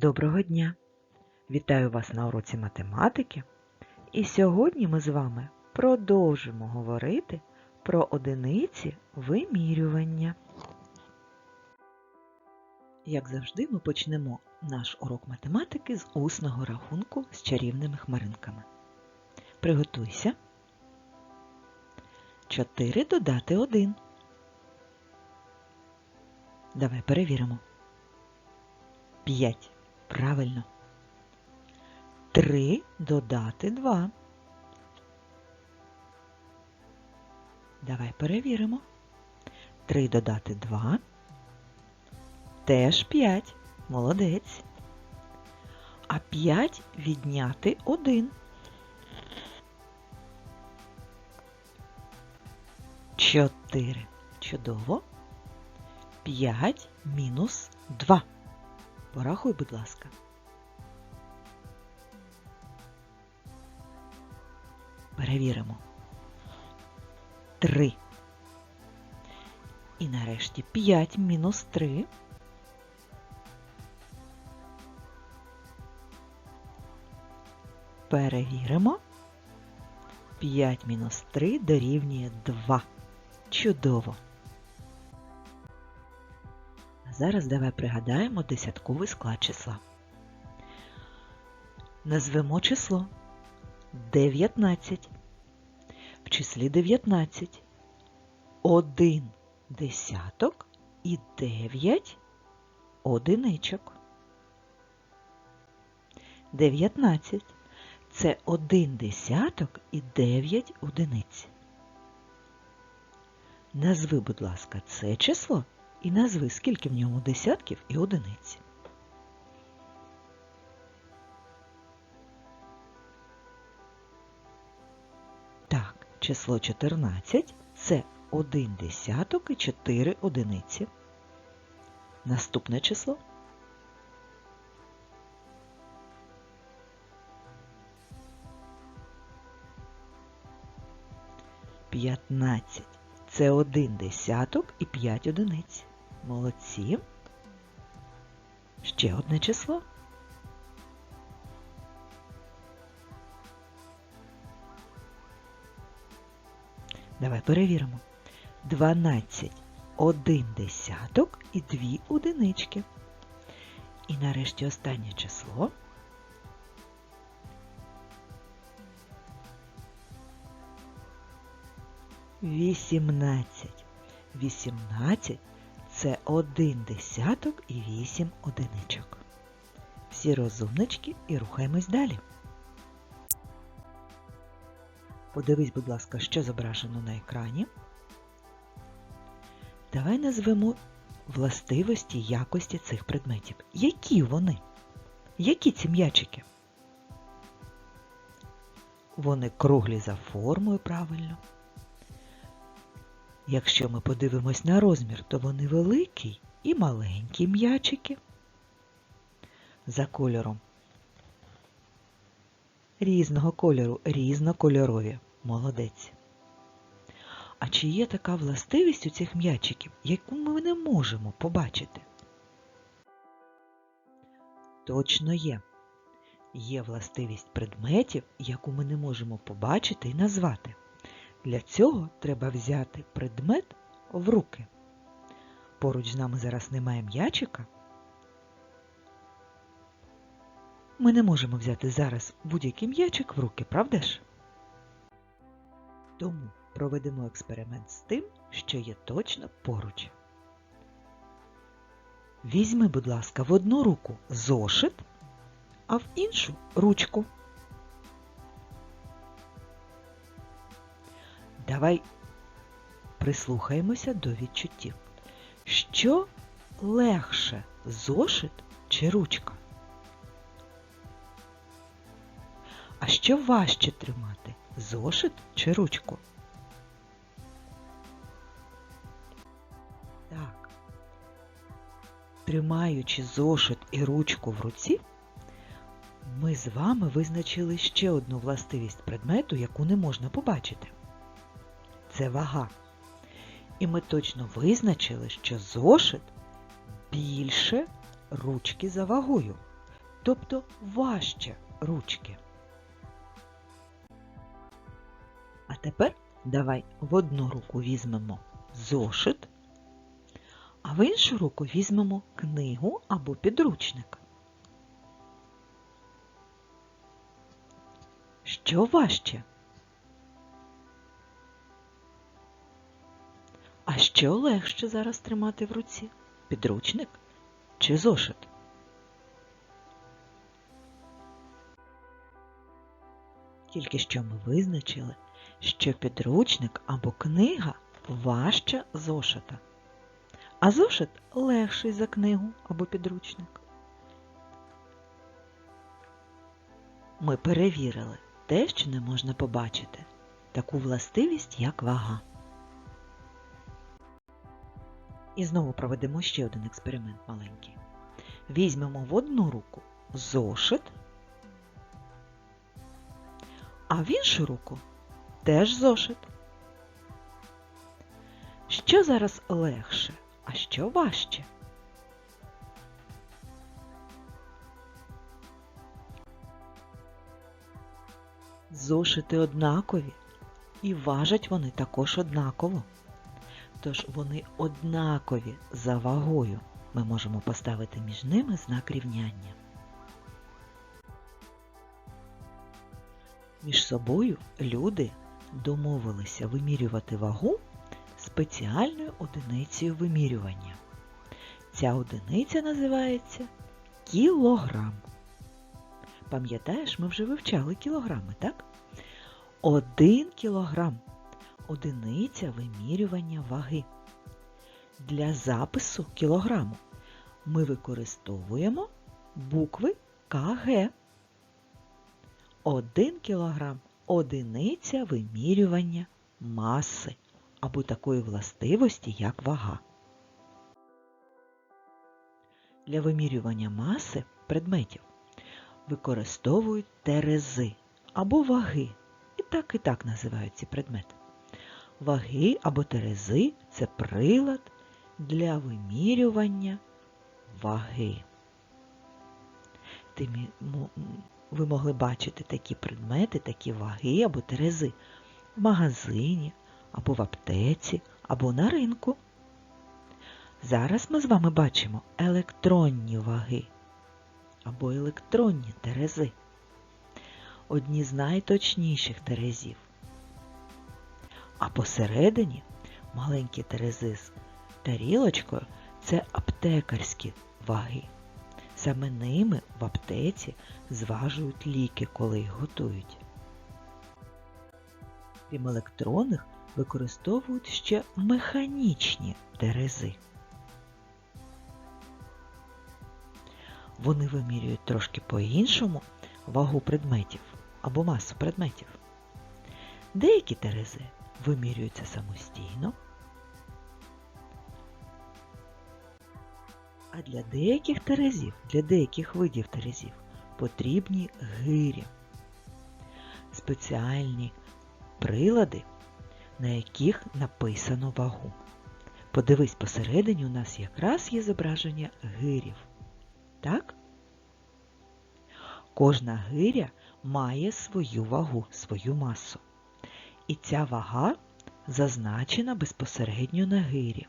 Доброго дня! Вітаю вас на уроці математики. І сьогодні ми з вами продовжимо говорити про одиниці вимірювання. Як завжди, ми почнемо наш урок математики з усного рахунку з чарівними хмаринками. Приготуйся. 4 додати 1. Давай перевіримо. 5. Правильно. 3 додати 2. Давай перевіримо. 3 додати 2. Теж 5. Молодець. А 5 відняти 1. 4. Чудово. 5 мінус 2. Порахуй, будь ласка. Перевіримо. 3. І нарешті 5 мінус 3. Перевіримо. 5 мінус 3 дорівнює 2. Чудово! Зараз давай пригадаємо десятковий склад числа. Назвемо число 19. В числі 19 один десяток і 9 одиничок. 19 це один десяток і 9 одиниць. Назви, будь ласка, це число і назви, скільки в ньому десятків і одиниць. Так, число 14 це 1 десяток і 4 одиниці. Наступне число П'ятнадцять. Це один десяток і 5 одиниць. Молодці. Ще одне число. Давай перевіримо. 12 один десяток і дві одинички. І нарешті останнє число. Вісімнадцять. Вісімнадцять це один десяток і вісім одиничок. Всі розумнички і рухаємось далі. Подивись, будь ласка, що зображено на екрані. Давай назвемо властивості якості цих предметів. Які вони? Які ці м'ячики? Вони круглі за формою правильно. Якщо ми подивимось на розмір, то вони великі і маленькі м'ячики. За кольором різного кольору, різнокольорові. Молодець. А чи є така властивість у цих м'ячиків, яку ми не можемо побачити? Точно є. Є властивість предметів, яку ми не можемо побачити і назвати. Для цього треба взяти предмет в руки. Поруч з нами зараз немає м'ячика. Ми не можемо взяти зараз будь-який м'ячик в руки, правда ж? Тому проведемо експеримент з тим, що є точно поруч. Візьми, будь ласка, в одну руку зошит, а в іншу ручку. Давай прислухаємося до відчуттів. Що легше зошит чи ручка? А що важче тримати? Зошит чи ручку? Так. Тримаючи зошит і ручку в руці, ми з вами визначили ще одну властивість предмету, яку не можна побачити. Це вага. І ми точно визначили, що зошит більше ручки за вагою. тобто важче ручки. А тепер давай в одну руку візьмемо зошит, а в іншу руку візьмемо книгу або підручник. Що важче? Що легше зараз тримати в руці? Підручник чи зошит? Тільки що ми визначили, що підручник або книга важча зошита, а зошит легший за книгу або підручник. Ми перевірили те, що не можна побачити, таку властивість, як вага. І знову проведемо ще один експеримент маленький. Візьмемо в одну руку зошит, а в іншу руку теж зошит. Що зараз легше, а що важче? Зошити однакові, і важать вони також однаково. Тож вони однакові за вагою. Ми можемо поставити між ними знак рівняння. Між собою люди домовилися вимірювати вагу спеціальною одиницею вимірювання. Ця одиниця називається кілограм. Пам'ятаєш, ми вже вивчали кілограми, так? Один кілограм одиниця вимірювання ваги. Для запису кілограму ми використовуємо букви КГ. Один кілограм одиниця вимірювання маси або такої властивості, як вага. Для вимірювання маси предметів використовують терези або ваги. І так і так називають ці предмети. Ваги або терези це прилад для вимірювання ваги. Ти, ви могли бачити такі предмети, такі ваги або терези в магазині, або в аптеці, або на ринку. Зараз ми з вами бачимо електронні ваги або електронні терези. Одні з найточніших терезів. А посередині маленькі терези з тарілочкою це аптекарські ваги. Саме ними в аптеці зважують ліки, коли їх готують. Крім електронних, використовують ще механічні терези. Вони вимірюють трошки по-іншому вагу предметів або масу предметів. Деякі терези вимірюються самостійно, а для деяких терезів, для деяких видів терезів потрібні гирі, спеціальні прилади, на яких написано вагу. Подивись, посередині у нас якраз є зображення гирів. Так? Кожна гиря має свою вагу, свою масу. І ця вага зазначена безпосередньо на гирі.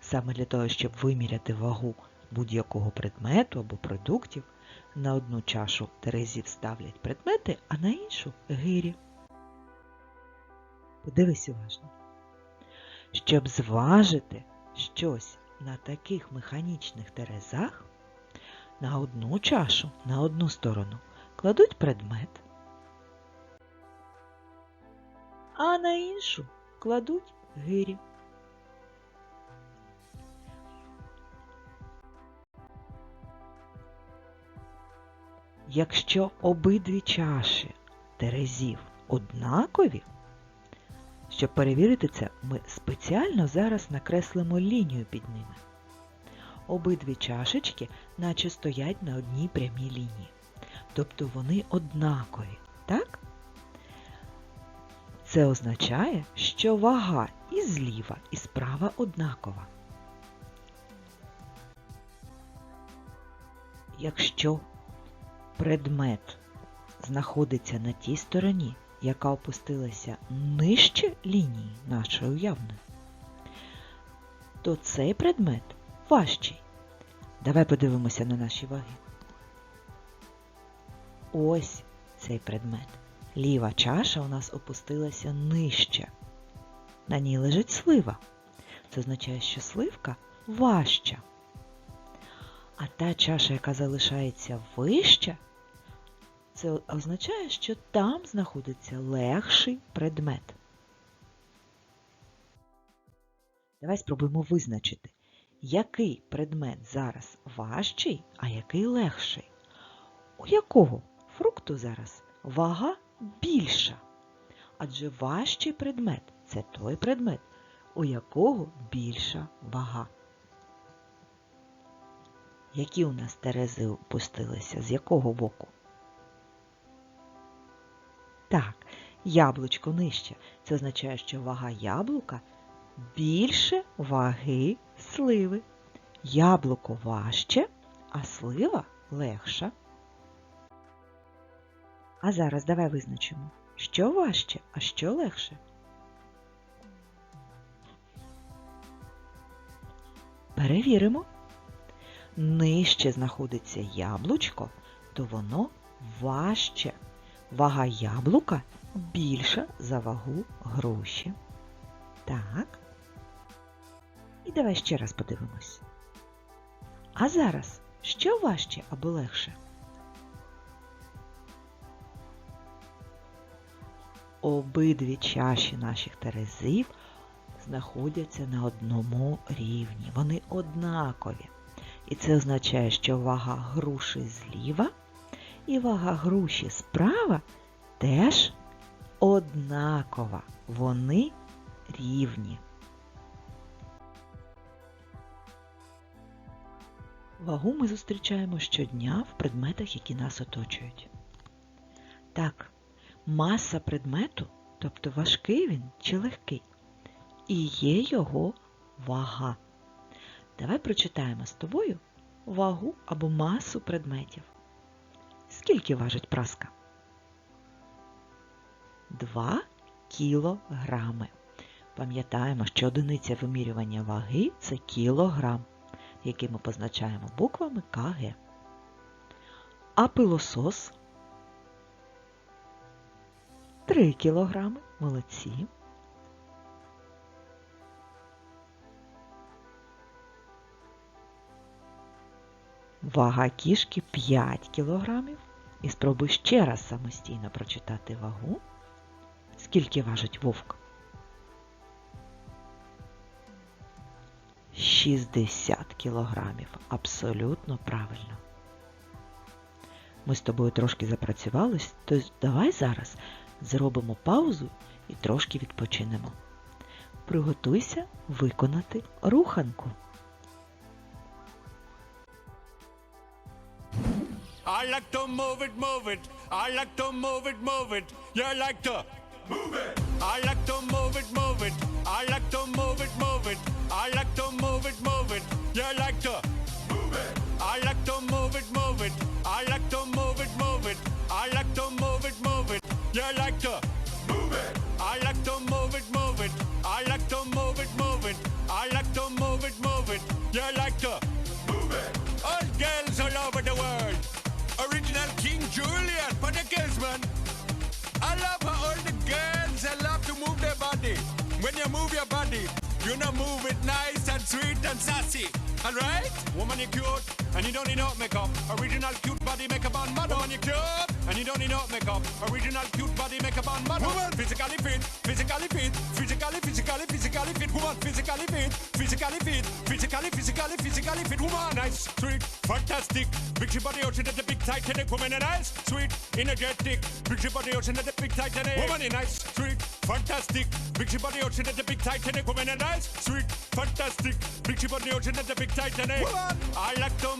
Саме для того, щоб виміряти вагу будь-якого предмету або продуктів, на одну чашу терезів ставлять предмети, а на іншу гирі. Подивись уважно. Щоб зважити щось на таких механічних терезах, на одну чашу, на одну сторону кладуть предмет, на іншу кладуть гирі. Якщо обидві чаші терезів однакові, щоб перевірити це, ми спеціально зараз накреслимо лінію під ними. Обидві чашечки наче стоять на одній прямій лінії. Тобто вони однакові? Це означає, що вага і зліва, і справа однакова. якщо предмет знаходиться на тій стороні, яка опустилася нижче лінії нашої уявної, то цей предмет важчий. Давай подивимося на наші ваги. Ось цей предмет. Ліва чаша у нас опустилася нижче. На ній лежить слива. Це означає, що сливка важча. А та чаша, яка залишається вища, це означає, що там знаходиться легший предмет. Давай спробуємо визначити, який предмет зараз важчий, а який легший. У якого фрукту зараз вага більша? Адже важчий предмет це той предмет, у якого більша вага. Які у нас терези опустилися? З якого боку? Так, яблучко нижче. Це означає, що вага яблука більше ваги сливи. Яблуко важче, а слива легша. А зараз давай визначимо, що важче, а що легше. Перевіримо. Нижче знаходиться яблучко, то воно важче. Вага яблука більша за вагу груші. Так. І давай ще раз подивимось. А зараз що важче або легше? Обидві чаші наших терезів знаходяться на одному рівні. Вони однакові. І це означає, що вага груші зліва і вага груші справа теж однакова. Вони рівні. Вагу ми зустрічаємо щодня в предметах, які нас оточують. Так, маса предмету, тобто важкий він чи легкий, і є його вага. Давай прочитаємо з тобою вагу або масу предметів. Скільки важить праска? 2 кілограми. Пам'ятаємо, що одиниця вимірювання ваги це кілограм, який ми позначаємо буквами КГ. А пилосос 3 кілограми. Молодці. Вага кішки 5 кілограмів. І спробуй ще раз самостійно прочитати вагу. Скільки важить вовк? 60 кілограмів. Абсолютно правильно. Ми з тобою трошки запрацювали, то давай зараз зробимо паузу і трошки відпочинемо. Приготуйся виконати руханку. I like to move it, move it. I like to move it, move it. You like to move it. I like to move it, move it. I like to move it, move it. I like to move it, move it. You like to move it. I like to move it, move it. I like to move it, move it. I like to move. You like to move it. I like to move it, move it. I like to move it, move it. I like to move it, move it. You like to move it. All girls all over the world. Original King Julian for the girls, man. I love how all the girls I love to move their body. When you move your body, you know move it nice and sweet and sassy. Alright? Woman, you cute, and you don't need no makeup. Original cute body makeup on model. Woman, you cute, and you don't need no makeup. Original cute body makeup on model. Woman, physically fit, physically fit, physically, physically, physically fit. Woman, physically fit, physically fit, physically, physically, physically fit. Woman, nice, sweet, fantastic. Big body ocean at the big Titanic. Woman, and nice, sweet, energetic. Big body ocean at the big Titanic. Woman, nice, sweet, fantastic. Big body ocean at the big Titanic. Woman, nice, sweet, fantastic. Big body ocean at the big Titanic. Woman, I like to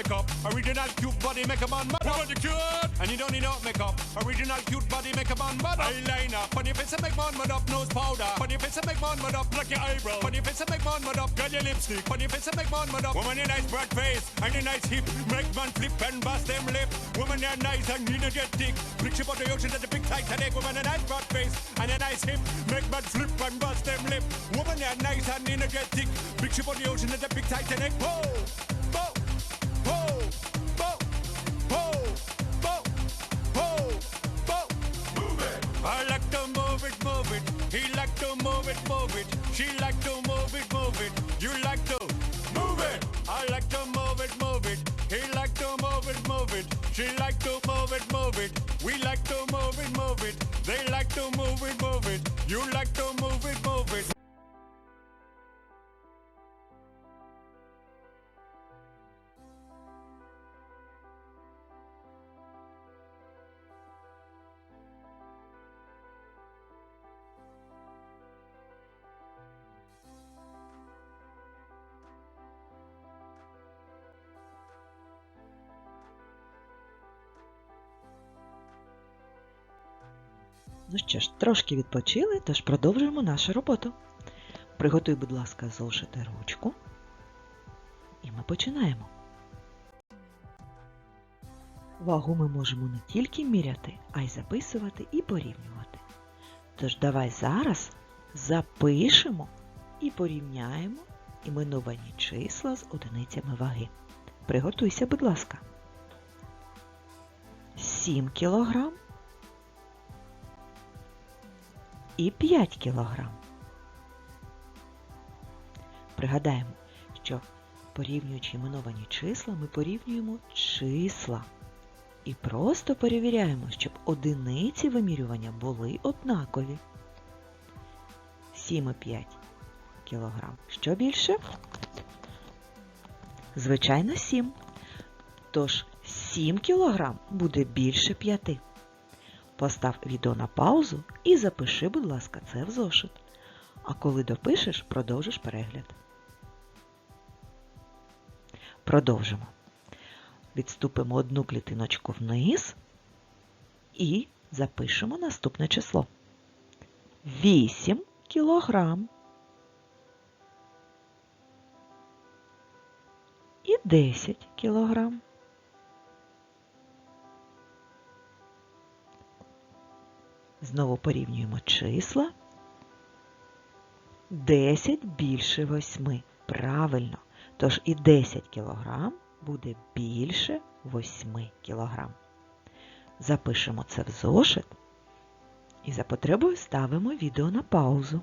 makeup. Original cute body make a man mad. Woman you cured, and you don't need no makeup. Original cute body make a man mad. Eyeliner, your face and make man mad up. Nose powder, your face and make man mad up. Like your eyebrow, your face and make man mad up. Girl your lipstick, your face and make man mad up. Woman your nice broad face and your nice hip, make man flip and bust them lip. Woman your nice and energetic. Big ship on the ocean at the big Titanic. Woman a nice broad face and a nice hip, make man flip and bust them lip. Woman your nice and energetic. Ship on the ocean at the big Titanic. Whoa, move it, move it. She like to move it, move it. You like to move it. I like to move it, move it. He like to move it, move it. She like to move it, move it. Ну що ж, трошки відпочили, тож продовжуємо нашу роботу. Приготуй, будь ласка, зошити ручку. І ми починаємо. Вагу ми можемо не тільки міряти, а й записувати і порівнювати. Тож давай зараз запишемо і порівняємо іменовані числа з одиницями ваги. Приготуйся, будь ласка. 7 кілограм і 5 кілограм. Пригадаємо, що порівнюючи іменовані числа, ми порівнюємо числа і просто перевіряємо, щоб одиниці вимірювання були однакові. 7,5 кілограм. Що більше? Звичайно, 7. Тож 7 кілограм буде більше 5. Постав відео на паузу і запиши, будь ласка, це в зошит. А коли допишеш, продовжиш перегляд. Продовжимо. Відступимо одну клітиночку вниз і запишемо наступне число. 8 кілограм. І 10 кілограм. Знову порівнюємо числа. 10 більше 8. Правильно. Тож і 10 кг буде більше 8 кг. Запишемо це в зошит і за потребою ставимо відео на паузу.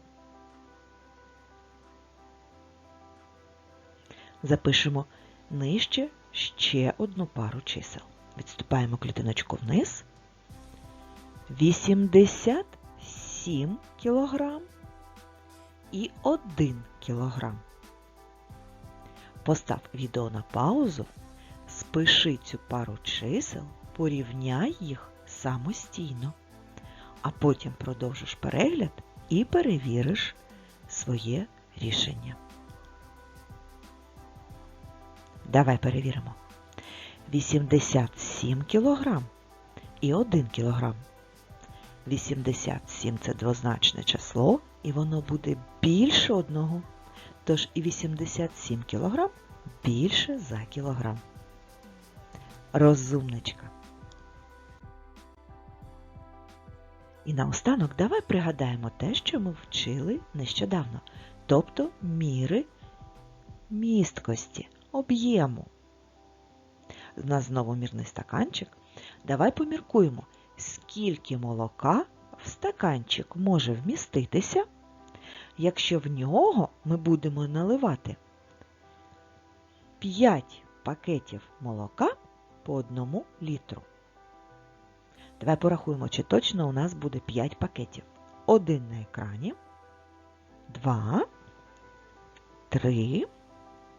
Запишемо нижче ще одну пару чисел. Відступаємо клітиночку вниз. 87 кілограм і 1 кілограм. Постав відео на паузу, спиши цю пару чисел, порівняй їх самостійно, а потім продовжиш перегляд і перевіриш своє рішення. Давай перевіримо. 87 кілограм і 1 кілограм. 87 це двозначне число, і воно буде більше одного. Тож і 87 кг більше за кілограм. Розумничка. І наостанок давай пригадаємо те, що ми вчили нещодавно, тобто міри місткості, об'єму. У нас знову мірний стаканчик. Давай поміркуємо, скільки молока в стаканчик може вміститися, якщо в нього ми будемо наливати 5 пакетів молока по 1 літру. Давай порахуємо, чи точно у нас буде 5 пакетів. Один на екрані, 2, 3,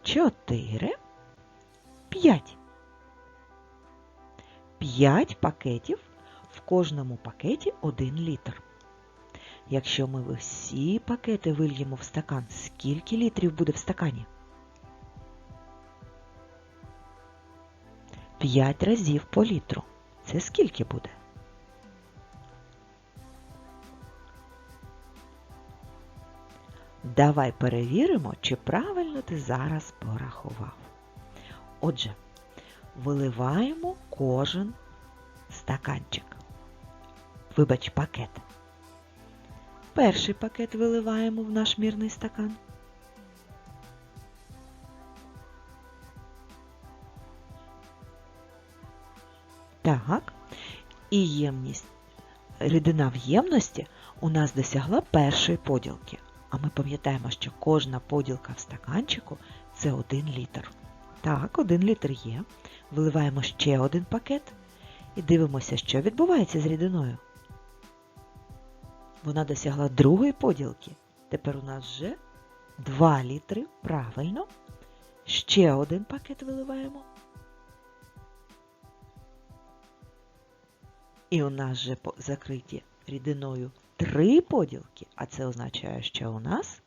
4, 5. 5 пакетів в кожному пакеті 1 літр. Якщо ми всі пакети вильємо в стакан, скільки літрів буде в стакані? 5 разів по літру. Це скільки буде? Давай перевіримо, чи правильно ти зараз порахував. Отже, виливаємо кожен стаканчик. Вибач, пакет. Перший пакет виливаємо в наш мірний стакан. Так. І ємність, рідина в ємності у нас досягла першої поділки. А ми пам'ятаємо, що кожна поділка в стаканчику це один літр. Так, один літр є. Виливаємо ще один пакет і дивимося, що відбувається з рідиною. Вона досягла другої поділки. Тепер у нас вже 2 літри, правильно. Ще один пакет виливаємо. І у нас вже закриті рідиною три поділки, а це означає, що у нас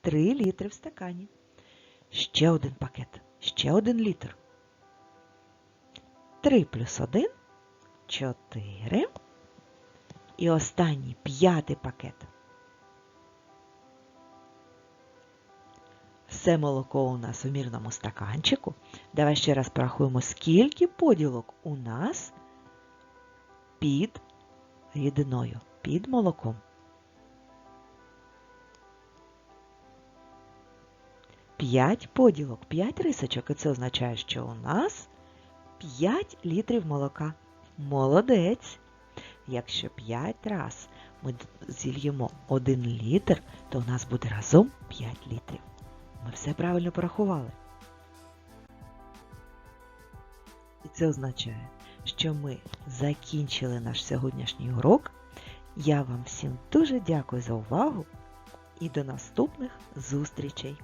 3 літри в стакані. Ще один пакет, ще один літр. 3 плюс 1 – 4. І останній п'ятий пакет. Все молоко у нас у мірному стаканчику. Давай ще раз порахуємо, скільки поділок у нас під рідиною, під молоком. 5 поділок, 5 рисочок, і це означає, що у нас 5 літрів молока. Молодець! Якщо 5 раз ми зільємо 1 літр, то у нас буде разом 5 літрів. Ми все правильно порахували. І це означає, що ми закінчили наш сьогоднішній урок. Я вам всім дуже дякую за увагу і до наступних зустрічей!